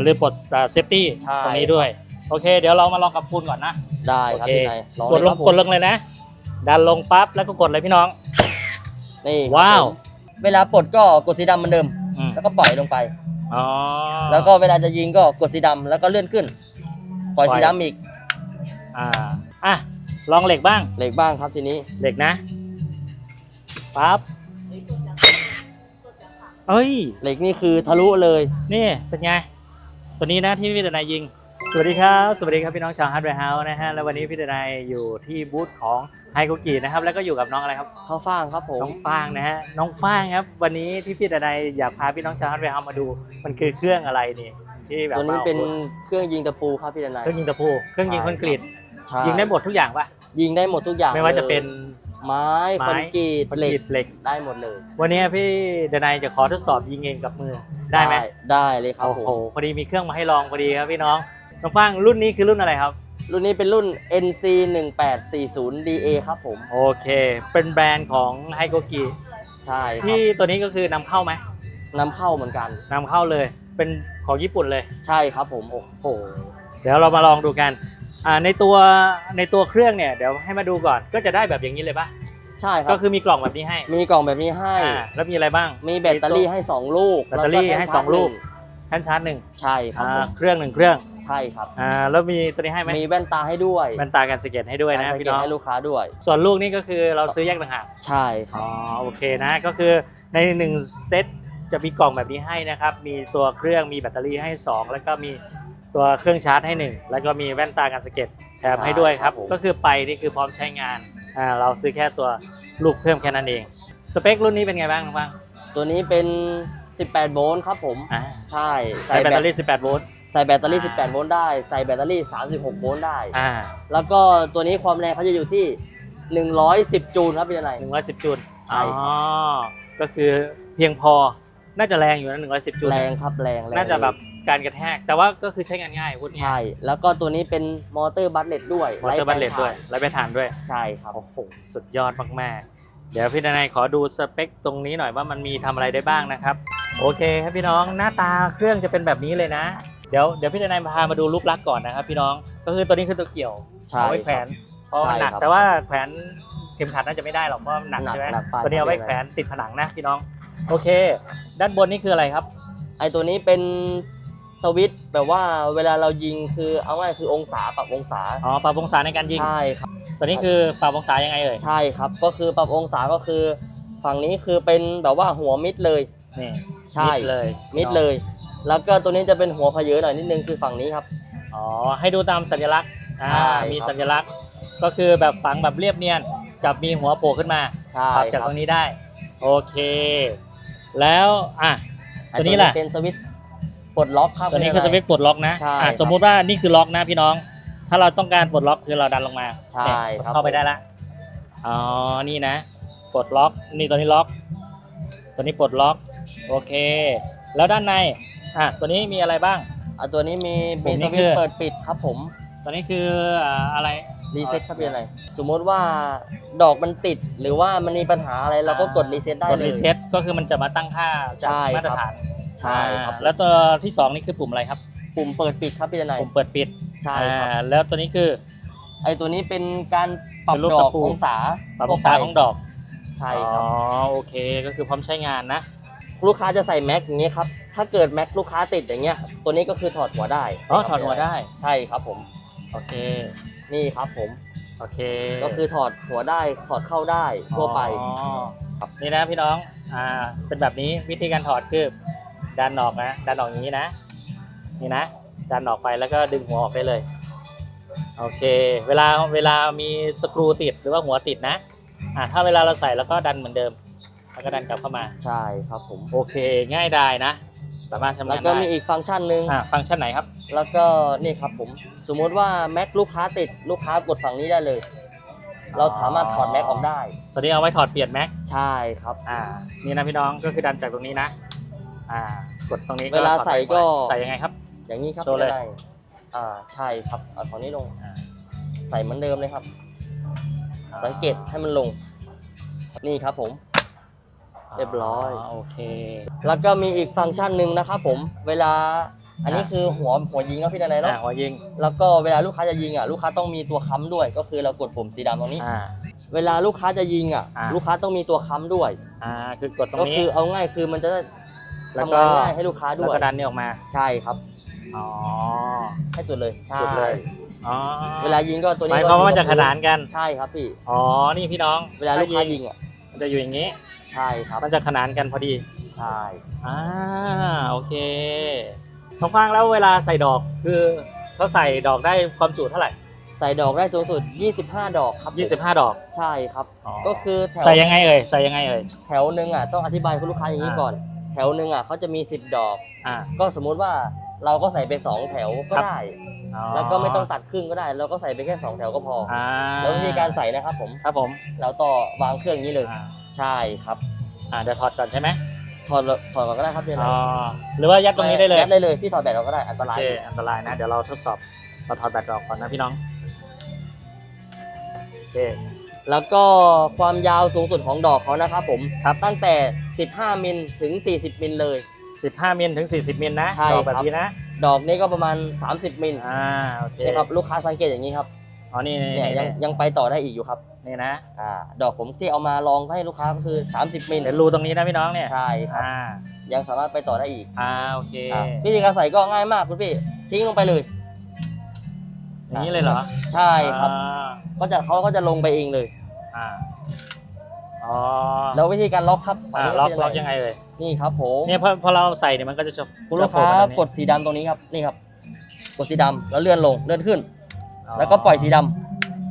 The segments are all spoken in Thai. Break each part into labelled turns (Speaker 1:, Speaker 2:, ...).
Speaker 1: อย่าลืมปลดเซฟตี้
Speaker 2: ใช่
Speaker 1: ตรงนี้ด้วย โอเค เดี๋ยวเรามาลองกับปูนก่อนนะ
Speaker 2: ได้ครับ
Speaker 1: โอเค
Speaker 2: พี่นายลอง
Speaker 1: กดลง
Speaker 2: เยครับผม
Speaker 1: กดลงเลยนะ ดันลงปั๊บแล้วก็กดเลยพี่น้อง
Speaker 2: นี่
Speaker 1: ว้าว
Speaker 2: เวลาปลดก็กดสีดำเหมือนเดิม
Speaker 1: อืม
Speaker 2: แล้วก็ปล่อยลงไป
Speaker 1: อ๋อ
Speaker 2: แล้วก็เวลาจะยิงก็กดสีดำแล้วก็เลื่อนขึ้น ปล่อย
Speaker 1: ปล่อย
Speaker 2: สีดำอีก
Speaker 1: อ่าอะลองเหล็กบ้าง
Speaker 2: เหล็กบ้างครับทีนี้
Speaker 1: เหล็กนะปั๊บเอ้ย
Speaker 2: เหล็กนี่คือทะลุเลย
Speaker 1: นี่เป็นไง ตัวนี้นะที่พี่เดนายยิง สวัสดีครับ สวัสดีครับพี่น้องชาวฮาร์ดแวร์เฮาส์นะฮะ แล้ววันนี้พี่เดนายอยู่ที่บูธของไฮโกกินะครับ แล้วก็อยู่กับน้องอะไรครับ
Speaker 2: เข้าฟ่างครับผม
Speaker 1: น้องฟางนะฮะ น้องฟางครับ วันนี้ที่พี่เดนายอยากพาพี่น้องชาวฮาร์ดแวร์เฮาส์มาดู มันคือเครื่องอะไรนี่ ที่แบบ
Speaker 2: ตัวนี้
Speaker 1: มา
Speaker 2: เป็นเครื่องยิงตะปูครับพี่ดนาย
Speaker 1: เครื่องยิงตะปู เครื่องยิงคอนกรีต
Speaker 2: ใช่
Speaker 1: ยิงได้หมดทุกอย่างปะ
Speaker 2: ยิงได้หมดทุกอย่าง
Speaker 1: ไม่ว่าจะเป็น
Speaker 2: ไม้
Speaker 1: ไม้
Speaker 2: คอนกรีต
Speaker 1: คอน
Speaker 2: เหล็
Speaker 1: กรี
Speaker 2: ก
Speaker 1: ตเหล็ก
Speaker 2: ได้หมดเลย
Speaker 1: วันนี้พี่เดนายจะขอทดสอบยิงเองกับมือ ได้ไหม
Speaker 2: ได้เลยครับ
Speaker 1: โอ้
Speaker 2: ผ
Speaker 1: โห
Speaker 2: ม
Speaker 1: พอดีมีเครื่องมาให้ลองพอดีครับพี่น้องน้องฟางรุ่นนี้คือรุ่นอะไรครับ
Speaker 2: รุ่นนี้เป็นรุ่น NC 1840 DA ครับผม
Speaker 1: โอเค เป็นแบรนด์ของไฮโกกิ
Speaker 2: ใช่ครั
Speaker 1: ที่
Speaker 2: บ
Speaker 1: ตัวนี้ก็คือนำเข้าไหม
Speaker 2: นำเข้าเหมือนกัน
Speaker 1: นำเข้าเลย เป็นของญี่ปุ่นเลย
Speaker 2: ใช่ครับผม
Speaker 1: โอ้โหเดี๋ยวเรามาลองดูกันอ่าในตัวในตัวเครื่องเนี่ยเดี๋ยวให้มาดูก่อนก็จะได้แบบอย่างนี้เลยปะ
Speaker 2: ใช่ครั
Speaker 1: ก็
Speaker 2: บ
Speaker 1: คือมีกล่องแบบนี้ให้
Speaker 2: มีกล่องแบบนี้ให้
Speaker 1: อ่าแล้วมีอะไรบ้าง
Speaker 2: มีแบตเตอรี่ให้ 2 ลูก
Speaker 1: แบตเตอรี่
Speaker 2: ล้วก็
Speaker 1: ให้
Speaker 2: แท่น
Speaker 1: สองลูก
Speaker 2: ชาร์จหนึ่
Speaker 1: แท่นชาร์จหนึ่ง
Speaker 2: ใช่ครับ
Speaker 1: อ่า
Speaker 2: ผม
Speaker 1: เครื่องหนึ่งเครื่อง
Speaker 2: ใช่ครับ
Speaker 1: อ่าแล้วมีตัวนี้ให้ไหม
Speaker 2: มีแว่นตาให้ด้วย
Speaker 1: แว่นตากันสเก็ตให้ด้วยนะ
Speaker 2: การส
Speaker 1: พี่
Speaker 2: เก็ต
Speaker 1: น้อง
Speaker 2: ให้ลูกค้าด้วย
Speaker 1: ส่วนลูกนี่ก็คือเราซื้อแยกต่างหาก
Speaker 2: ใช่ครั
Speaker 1: อ๋
Speaker 2: บ
Speaker 1: อโอเคนะก็คือในหนึ่งเซตจะมีกล่องแบบนี้ให้นะครับ มีตัวเครื่องมีแบตเตอรี่ให้ 2 แล้วก็มีตัวเครื่องชาร์จให้ 1 แล้วก็มีแว่นตากันสเก็ตแถมให้ด้วยครับ
Speaker 2: ใช่ครับผม
Speaker 1: ก็คือไปนี่คือพร้อมใช้งาน อ่าเราซื้อแค่ตัวลูกเพิ่มแค่นั้นเอง สเปครุ่นนี้เป็นไงบ้างน้องบ้าง
Speaker 2: ตัวนี้เป็น 18 โวลต์ครับผม
Speaker 1: อ่า
Speaker 2: ใช่
Speaker 1: ใส่แบตเตอรี่ 18 โวลต์
Speaker 2: ใส่แบตเตอรี่
Speaker 1: อ่า
Speaker 2: 18 โวลต์ได้ ใส่แบตเตอรี่ 36 โวลต์ได้
Speaker 1: อ่า
Speaker 2: แล้วก็ตัวนี้ความแรงเขาจะอยู่ที่ 110 จูลครับพี่นาย
Speaker 1: 110 จูล
Speaker 2: ใช่
Speaker 1: อ๋อก็คือเพียงพอ น่าจะแรงอยู่นะ110จูล
Speaker 2: แรงครับแรงรง
Speaker 1: น่าจะแบบการกระแทก แต่ว่าก็คือใช้งานง่ายพูดง่าย
Speaker 2: ใช่ แล้วก็ตัวนี้เป็นมอเตอร์บัตเลตด้วย
Speaker 1: มอเตอร์บัลเลตด้วยไร้ไปฐานด้วย
Speaker 2: ใช่ครับ
Speaker 1: โอ้โหสุดยอดมากๆ เดี๋ยวพี่ดนายขอดูสเปคตรงนี้หน่อยว่ามันมีทำอะไรได้บ้างนะครับ โอเคครับพี่น้องหน้าตาเครื่องจะเป็นแบบนี้เลยนะเดี๋ยวเดี๋ยวพี่ดนายพามาดูรูปลักษณ์ก่อนนะครับพี่น้องก็คือตัวนี้คือตัวเกี่ยว
Speaker 2: ใช่
Speaker 1: เอาไว้แขวนเพราะมันหนัก
Speaker 2: ใช่ครับ
Speaker 1: แต่ว่าแขวนเข็มขัดน่าจะไม่ได้หรอกเพราะมันหนัก
Speaker 2: หนัก
Speaker 1: ใช่ไหม
Speaker 2: หนักไป
Speaker 1: ตัวนี้เอาไว้แขวนติดผนังนะพี่น้อง โอเค ด้านบนนี่คืออะไรครับ
Speaker 2: ไอตัวนี้เป็นสวิตช์แบบว่าเวลาเรายิงคือเอาง่ายคือองศาปรับองศา
Speaker 1: อ๋อปรับองศาในการยิง
Speaker 2: ใช่ครับ
Speaker 1: ตัวนี้คือปรับองศายังไงเอ่ย
Speaker 2: ใช่ครับ ก็คือปรับองศาก็คือ ฝั่งนี้คือเป็นแบบว่าหัวมิดเลย
Speaker 1: นี่
Speaker 2: ใช่
Speaker 1: มิดเลย
Speaker 2: มิดเลย แล้วก็ตัวนี้จะเป็นหัวพเยอะหน่อยนิดนึงคือฝั่งนี้ครับ
Speaker 1: อ๋อให้ดูตามสัญลักษณ์อ่า
Speaker 2: ใช่
Speaker 1: มี
Speaker 2: ครับ
Speaker 1: สัญลักษณ์ ก็คือแบบฝังแบบเรียบเนียนกับมีหัวโผล่ขึ้นมา
Speaker 2: ใช่
Speaker 1: ปรับ
Speaker 2: ค
Speaker 1: จาก
Speaker 2: รับ
Speaker 1: ตรงนี้ได้ โอเค แล้วอะ
Speaker 2: ไอ้
Speaker 1: ตัวนี้ล่ะ
Speaker 2: เป็นสวิตช์ปลดล็อกครับ
Speaker 1: ตัวนี้คือสวิตช์ปลดล็อกนะ
Speaker 2: ใช่
Speaker 1: อะ
Speaker 2: ครับ
Speaker 1: สมมุติว่านี่คือล็อกนะพี่น้อง ถ้าเราต้องการปลดล็อกคือเราดันลงมา
Speaker 2: ใช่
Speaker 1: เนี่ย
Speaker 2: ครับ
Speaker 1: เข้าไปได้ละอ๋อนี่นะปลดล็อกนี่ตัวนี้ล็อก ตัวนี้ปลดล็อกโอเค แล้วด้านในอะตัวนี้มีอะไรบ้าง
Speaker 2: อะตัวนี้มี
Speaker 1: ปุ่
Speaker 2: มี
Speaker 1: มนี้
Speaker 2: สวิต
Speaker 1: คื
Speaker 2: ช์
Speaker 1: อ
Speaker 2: เปิดปิดครับผม
Speaker 1: ตัวนี้คืออ่าอะไร
Speaker 2: รีเซ็ตครับเป็นอะไร สมมติว่าดอกมันติดหรือว่ามันมีปัญหาอะไรเราก็กดรีเซ็ตได้
Speaker 1: กด
Speaker 2: เลย
Speaker 1: รีเซ็ตก็คือมันจะมาตั้งค่าจาก
Speaker 2: ใช่
Speaker 1: มาตรฐาน
Speaker 2: ใช่ครับ
Speaker 1: อ่าแล้วตัวที่สองนี่คือปุ่มอะไรครับ
Speaker 2: ปุ่มเปิดปิดครับพี่นาย
Speaker 1: ปุ่มเปิดปิด
Speaker 2: ใช่ครับ
Speaker 1: อ่าแล้วตัวนี้คือ
Speaker 2: ไอตัวนี้เป็นการปรับ
Speaker 1: เป็นรูป
Speaker 2: ดอก
Speaker 1: ตะปู
Speaker 2: องศา
Speaker 1: ปรับองศาของดอก
Speaker 2: ใช่ครับ
Speaker 1: อ๋อโอเคก็คือพร้อมใช้งานนะ
Speaker 2: ลูกค้าจะใส่แม็กอย่างเงี้ยครับ ถ้าเกิดแม็กลูกค้าติดอย่างเงี้ย ตัวนี้ก็คือถอดหัวได้
Speaker 1: อ๋อ ถอดหัวได้
Speaker 2: ใช่ครับผม
Speaker 1: โอเค
Speaker 2: นี่ครับผม
Speaker 1: โอเค
Speaker 2: ก็คือถอดหัวได้ถอดเข้าได้ทั่วไป
Speaker 1: อ๋อนี่นะพี่น้อง อ่า เป็นแบบนี้วิธีการถอดคือดันออกนะดันออกอย่างนี้นะ นี่นะ ดันออกไปแล้วก็ดึงหัวออกได้เลย โอเค เวลาเวลามีสกรูติดหรือว่าหัวติดนะ อ่าถ้าเวลาเราใส่แล้วก็ดันเหมือนเดิม แล้วก็ดันกลับเข้ามา
Speaker 2: ใช่ครับผม
Speaker 1: โอเค ง่ายดายนะ สามารถชำ
Speaker 2: แล้
Speaker 1: นาวญ
Speaker 2: ก็
Speaker 1: ได้
Speaker 2: มีอีกฟังก์ชันหนึ่ง
Speaker 1: อ่าฟังก์ชันไหนครับ
Speaker 2: แล้วก็นี่ครับผม สมมุติว่าแม็กลูกค้าติดลูกค้ากดฝั่งนี้ได้เลย เราสามารถถอดแม็กออกได้
Speaker 1: ตัวนี้เอาไว้ถอดเปลี่ยนแม็ก
Speaker 2: ใช่ครับ
Speaker 1: อ่า นี่นะพี่น้องก็คือดันจากตรงนี้นะ อ่า กดตรงนี้
Speaker 2: เวลา
Speaker 1: ถอด
Speaker 2: ใส่
Speaker 1: แม็
Speaker 2: ก็
Speaker 1: ใส่ยังไงครับ
Speaker 2: อย่างนี้ครับ
Speaker 1: โชว์เลย
Speaker 2: พี่นายอ่าใช่ครับเอาของนี้ลง
Speaker 1: อ่า
Speaker 2: ใส่เหมือนเดิมเลยครับ สังเกตให้มันลง นี่ครับผมเรียบร้อย
Speaker 1: โอเค
Speaker 2: แล้วก็มีอีกฟังก์ชันหนึ่งนะครับผม เวลา อันนี้คือหัวหัวยิงครับพี่ดนายเนาะ
Speaker 1: อ่าหัวยิง
Speaker 2: แล้วก็เวลาลูกค้าจะยิงอะลูกค้าต้องมีตัวค้ำด้วย ก็คือเรากดปุ่มสีดำตรงนี้
Speaker 1: อ่า
Speaker 2: เวลาลูกค้าจะยิงอะ
Speaker 1: อ่า
Speaker 2: ลูกค้าต้องมีตัวค้ำด้วย
Speaker 1: อ่า คือกดตรง
Speaker 2: ก็
Speaker 1: นี้
Speaker 2: คือเอาง่ายคือมันจะได้
Speaker 1: แล้ว
Speaker 2: ทำ
Speaker 1: ก็
Speaker 2: งานง่ายให้ลูกค้าด้
Speaker 1: แล้ว
Speaker 2: วย
Speaker 1: ก็ดันนี่ออกมา
Speaker 2: ใช่ครับ
Speaker 1: อ๋อ
Speaker 2: ให้สุดเลย
Speaker 1: สุดเลย
Speaker 2: ใช่
Speaker 1: อ๋อ
Speaker 2: เวลายิงก็ตัว
Speaker 1: ห
Speaker 2: นี้
Speaker 1: มายความว่ามันจะขนานกัน
Speaker 2: ใช่ครับพี่
Speaker 1: อ๋อ นี่พี่น้อง
Speaker 2: เวลาลูกค้ายิงอะ
Speaker 1: มันจะอยู่อย่างนี้
Speaker 2: ใช่ครับ
Speaker 1: มันจะขนานกันพอดี
Speaker 2: ใช่
Speaker 1: อ่าโอเคทองฟางแล้วเวลาใส่ดอกคือเขาใส่ดอกได้ความจุเท่าไหร่
Speaker 2: ใส่ดอกได้สูงสุด 25 ดอกครับผม
Speaker 1: 25 ดอก
Speaker 2: ใช่ครับ
Speaker 1: อ๋อ
Speaker 2: ก็คือแถว
Speaker 1: ใส่ยังไงเอ่ยใส่ยังไงเอ่ย
Speaker 2: แถวหนึ่งอะต้องอธิบายคุณลูกค้าอย่างนี้
Speaker 1: อ่า
Speaker 2: ก่อน แถวหนึ่งอะเขาจะมี 10 ดอก
Speaker 1: อ่า
Speaker 2: ก็สมมุติว่าเราก็ใส่เป็นสองแถวก็
Speaker 1: ครับ
Speaker 2: ได้
Speaker 1: อ๋อ
Speaker 2: แล้วก็ไม่ต้องตัดครึ่งก็ได้ เราก็ใส่ไปแค่สองแถวก็พออ
Speaker 1: อ่า
Speaker 2: แล้ววิธีการใส่นะครับผม
Speaker 1: ครับผม
Speaker 2: เราต่อวางเครื่องอย่างนี้เลย
Speaker 1: อ่า
Speaker 2: ใช่ครับ
Speaker 1: อ่าเดี๋ยวถอดก่อนใช่ไหม
Speaker 2: ถอดถอดก่อนก็ได้ครับเดี๋ยว
Speaker 1: อ๋อหรือว่ายัดตรงนี้ได้เลย
Speaker 2: ยัดได้เลยพี่ถอดแบตเราก็ได้อันตาย
Speaker 1: โอเคอันตรายนะ เดี๋ยวเราทดสอบเราถอดแบตออกก่อนนะพี่น้องโอเค
Speaker 2: แล้วก็ความยาวสูงสุดของดอกเขานะครับผม
Speaker 1: ครับ
Speaker 2: ตั้งแต่ 15 มิลถึง 40 มิลเลย
Speaker 1: 15 มิลถึง 40 มิลนะ
Speaker 2: ใช่
Speaker 1: ดอกแบบ
Speaker 2: ครับ
Speaker 1: นี้นะ
Speaker 2: ดอกนี้ก็ประมาณ 30 มิล
Speaker 1: อ่าโอเค
Speaker 2: นี่ครับลูกค้าสังเกตอย่างนี้ครับ
Speaker 1: อ๋อนี่นี่
Speaker 2: เนี่ยยัง
Speaker 1: นี่
Speaker 2: ยังไปต่อได้อีกอยู่ครับ
Speaker 1: นี่นะ
Speaker 2: อ่าดอกผมที่เอามาลองให้ลูกค้าก็คือ 30มิล
Speaker 1: เดี๋ยวรูตรงนี้นะพี่น้องเนี่ย
Speaker 2: ใช่ครับ
Speaker 1: อ่า
Speaker 2: ยังสามารถไปต่อได้อีก
Speaker 1: อ่าโอเค
Speaker 2: อ่าวิธีการใส่ก็ง่ายมากคุณพี่ทิ้งลงไปเลย
Speaker 1: อย่างนี้เลยเหรอ
Speaker 2: ใช่ครับ
Speaker 1: อ่า
Speaker 2: ก็จะเขาก็จะลงไปเองเลย
Speaker 1: อ่าอ๋อ
Speaker 2: แล้ววิธีการล็อกครับ
Speaker 1: อ่า
Speaker 2: นนี้
Speaker 1: ล็อก
Speaker 2: เป็น
Speaker 1: ล็อกยังไงเลย
Speaker 2: นี่ครับผม
Speaker 1: เนี่ยพอพอเราใส่เนี่ยมันก็จะจบ
Speaker 2: คุณลูกค้ากดสีดำตรงนี้ครับนี่ครับ กดสีดำแล้วเลื่อนลงเลื่อนขึ้น แล้วก็ปล่อยสีด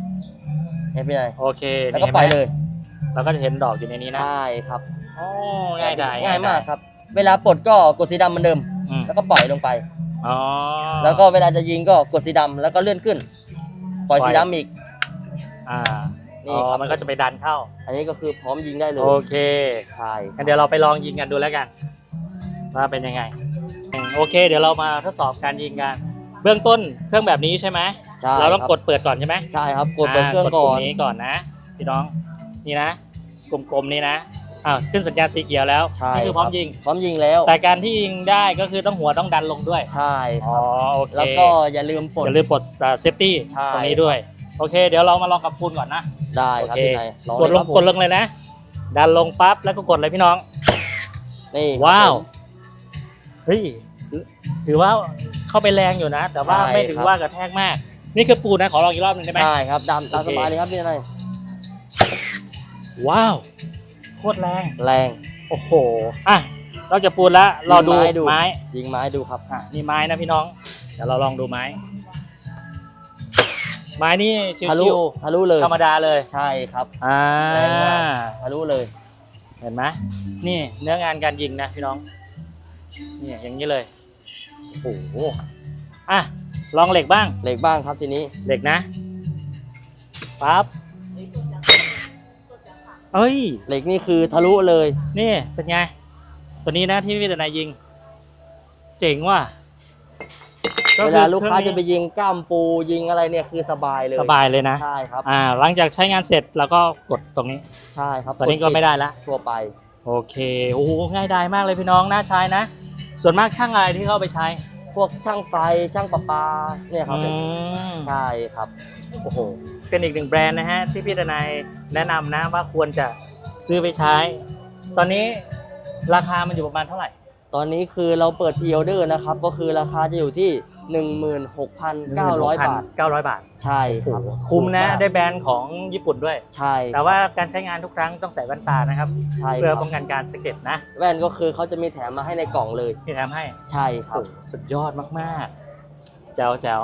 Speaker 2: ำเห็นไหมนาย
Speaker 1: โอเค
Speaker 2: แล้วก็ปล่อยเลย
Speaker 1: เราก็จะเห็นดอกอยู่ในนี้นะ
Speaker 2: ใช่ครับ
Speaker 1: โอ้ง่ายดาย
Speaker 2: ง่ายมากครับ เวลาปลดก็กดสีดำเหมือนเดิม
Speaker 1: อืม
Speaker 2: แล้วก็ปล่อยลงไป
Speaker 1: อ๋อ
Speaker 2: แล้วก็เวลาจะยิงก็กดสีดำแล้วก็เลื่อนขึ้น ปล่อยสีดำอีก
Speaker 1: อ่า
Speaker 2: นี่
Speaker 1: อ๋อ
Speaker 2: ครับ
Speaker 1: มันก็จะไปดันเข้า
Speaker 2: อันนี้ก็คือพร้อมยิงได้เลย
Speaker 1: โอเค
Speaker 2: ใช่
Speaker 1: งั้นเดี๋ยวเราไปลองยิงกันดูแล้วกัน ว่าเป็นยังไงอืมโอเค เดี๋ยวเรามาทดสอบการยิงกัน เบื้องต้นเครื่องแบบนี้ใช่ไหม
Speaker 2: ใช่
Speaker 1: เราต้อง
Speaker 2: ครับ
Speaker 1: กดเปิดก่อนใช่ไหม
Speaker 2: ใช่ครับกดเปิดเครื่องา
Speaker 1: กด
Speaker 2: ก่อ
Speaker 1: ปุ่
Speaker 2: น
Speaker 1: มนี้ก่อนนะพี่น้องนี่นะกลมๆนี่นะอ้าวขึ้นสัญญาณสีเขียวแล้ว
Speaker 2: ใช่
Speaker 1: นี่คือพร้อมยิง
Speaker 2: พร้อมยิงแล้ว
Speaker 1: แต่การที่ยิงได้ก็คือต้องหัวต้องดันลงด้วย
Speaker 2: ใช่ค
Speaker 1: อ๋อ
Speaker 2: รับ
Speaker 1: โอเค
Speaker 2: แล้วก็อย่าลืมปลด
Speaker 1: อย่าลืมปลดเซฟตี้
Speaker 2: ใช่
Speaker 1: ตรงนี้ด้วย โอเค เดี๋ยวเรามาลองกับปูนก่อนนะ
Speaker 2: ได้ครับ
Speaker 1: โอเค
Speaker 2: พี่นายอง
Speaker 1: กดลง
Speaker 2: เยครับผม
Speaker 1: กดลงเลยนะ ดันลงปั๊บแล้วก็กดเลยพี่น้อง
Speaker 2: นี่
Speaker 1: ว้าว
Speaker 2: ผม
Speaker 1: เฮ้ยถือว่าเข้าไปแรงอยู่นะ แต่ว่า
Speaker 2: ใช่
Speaker 1: ไม่ถึง
Speaker 2: ครับ
Speaker 1: ว่ากระแทกมาก นี่คือปูนนะ ขอลองอีกรอบหนึงได้ไหม
Speaker 2: ใช่ครับดำตาม
Speaker 1: โอ
Speaker 2: ส
Speaker 1: เค
Speaker 2: บายเลยครับพี่นาย
Speaker 1: ว้าว โคตรแรง
Speaker 2: แรง
Speaker 1: โอ้โห อะนอกจากปูนแล้วเราดู
Speaker 2: ไม้ดู
Speaker 1: ไม้
Speaker 2: ยิงไม้ดูครับ
Speaker 1: อะนี่ไม้นะพี่น้อง เดี๋ยวเราลองดูไม้ ไม้นี่ชิ
Speaker 2: ทะลุ
Speaker 1: ว
Speaker 2: ทะลุเลย
Speaker 1: ๆธรรมดาเลย
Speaker 2: ใช่ครับ
Speaker 1: อ่า
Speaker 2: แรงมาก ทะลุเลย
Speaker 1: เห็นไหมนี่เนื้องานการยิงนะพี่น้องนี่อย่างนี้เลย โอ้โห อะ ลองเหล็กบ้าง
Speaker 2: เหล็กบ้างครับทีนี้
Speaker 1: เหล็กนะปั๊บเอ้ย
Speaker 2: เหล็กนี่คือทะลุเลย
Speaker 1: นี่เป็นไง ตัวนี้นะที่พี่ตนายยิง เจ๋งว่ะ
Speaker 2: เวลาลูกค้า
Speaker 1: เค
Speaker 2: จะ
Speaker 1: รื่อง
Speaker 2: ไป
Speaker 1: นี้
Speaker 2: ยิงก้ามปูยิงอะไรเนี่ยคือสบายเลย
Speaker 1: สบายเลยนะ
Speaker 2: ใช่ครับ
Speaker 1: อ่าหลังจากใช้งานเสร็จเราก็กดตรงนี้
Speaker 2: ใช่ครับ
Speaker 1: ตอนนี้ก็ไม่ได้ละ
Speaker 2: ทั่วไป
Speaker 1: โอเคโอ้โหง่ายดายมากเลยพี่น้องน่าใช้นะ ส่วนมากช่างอะไรที่เข้าไปใช้
Speaker 2: พ วกช่างไฟช่างประปาเนี่ยครับ
Speaker 1: อืม
Speaker 2: ใช่ครับ
Speaker 1: โอ้โหเป็นอีกหนึ่งแบรนด์นะฮะที่พี่ดนายแนะนำนะว่าควรจะซื้อไปใช้ ตอนนี้ราคามันอยู่ประมาณเท่าไหร่
Speaker 2: ตอนนี้คือเราเปิดพ r ีออเดอร์นะครับก็คือราคาจะอยู่ที่ 16,900 บาท
Speaker 1: 900 บาท
Speaker 2: ใช่ครับ
Speaker 1: คุ้มนะ
Speaker 2: ถูกาก
Speaker 1: ได้แบรนด์ของญี่ปุ่นด้วย
Speaker 2: ใช่
Speaker 1: แต่ว่าการใช้งานทุกครั้งต้องใส่แว่นตานะครับ
Speaker 2: ใช่
Speaker 1: เพื่อ
Speaker 2: ครับ
Speaker 1: ป้องกันการสะเก็ดนะ
Speaker 2: แว่นก็คือเขาจะมีแถมมาให้ในกล่องเลย
Speaker 1: ที่ทำให้
Speaker 2: ใช่ครั
Speaker 1: โอ้
Speaker 2: บ
Speaker 1: โหสุดยอดมากๆ แจ๋วแจ๋ว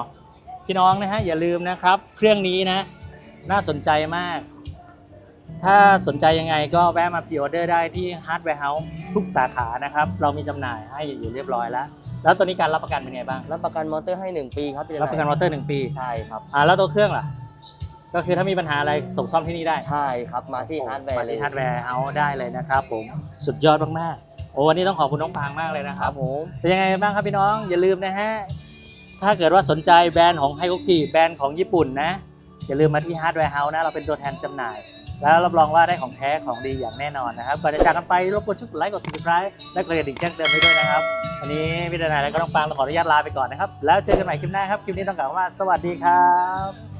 Speaker 1: พี่น้องนะฮะอย่าลืมนะครับ เครื่องนี้นะ น่าสนใจมาก ถ้าสนใจยังไงก็แวะมาพรีออเดอร์ได้ที่ Hardware House ทุกสาขานะครับ เรามีจำหน่ายให้อยู่เรียบร้อยแล้ว แล้วตัวนี้การรับประกันเป็นไงบ้าง
Speaker 2: รับประกันมอเตอร์ให้ 1 ปีครับพี่
Speaker 1: รับประกันมอเตอร์หนึ่งปี
Speaker 2: ใช่ครับ
Speaker 1: อ่าแล้วตัวเครื่องล่ะ ก็คือถ้ามีปัญหาอะไรส่งซ่อมที่นี่ได้
Speaker 2: ใช่ครับมาที่ฮาร์ดแวร์
Speaker 1: มา
Speaker 2: เลย
Speaker 1: ที่ Hardware House ได้เลยนะครับผมสุดยอดมากๆโอ้วันนี้ต้องขอบคุณน้องปางมากเลยนะค
Speaker 2: ค
Speaker 1: รั
Speaker 2: รับบผม
Speaker 1: เป็นยังไงบ้างครับพี่น้องอย่าลืมนะฮะถ้าเกิดว่าสนใจแบรนด์ของไฮโกกิแบรนด์ของญี่ปุ่นนะอย่าลืมมาที่ Hardware House นะเราเป็นตัวแทนจำหน่าย แล้วรับรองว่าได้ของแท้ของดีอย่างแน่นอนนะครับก่อนจะจากกันไปรบกวนช่วยกดไลค์กด subscribe และกดกระดิ่งแจ้งเตือนไว้ด้วยนะครับวันนี้พี่ดนายและก็น้องปางเราขออนุญาตลาไปก่อนนะครับแล้วเจอกันใหม่คลิปหน้าครับคลิปนี้ต้องกล่าวว่าสวัสดีครับ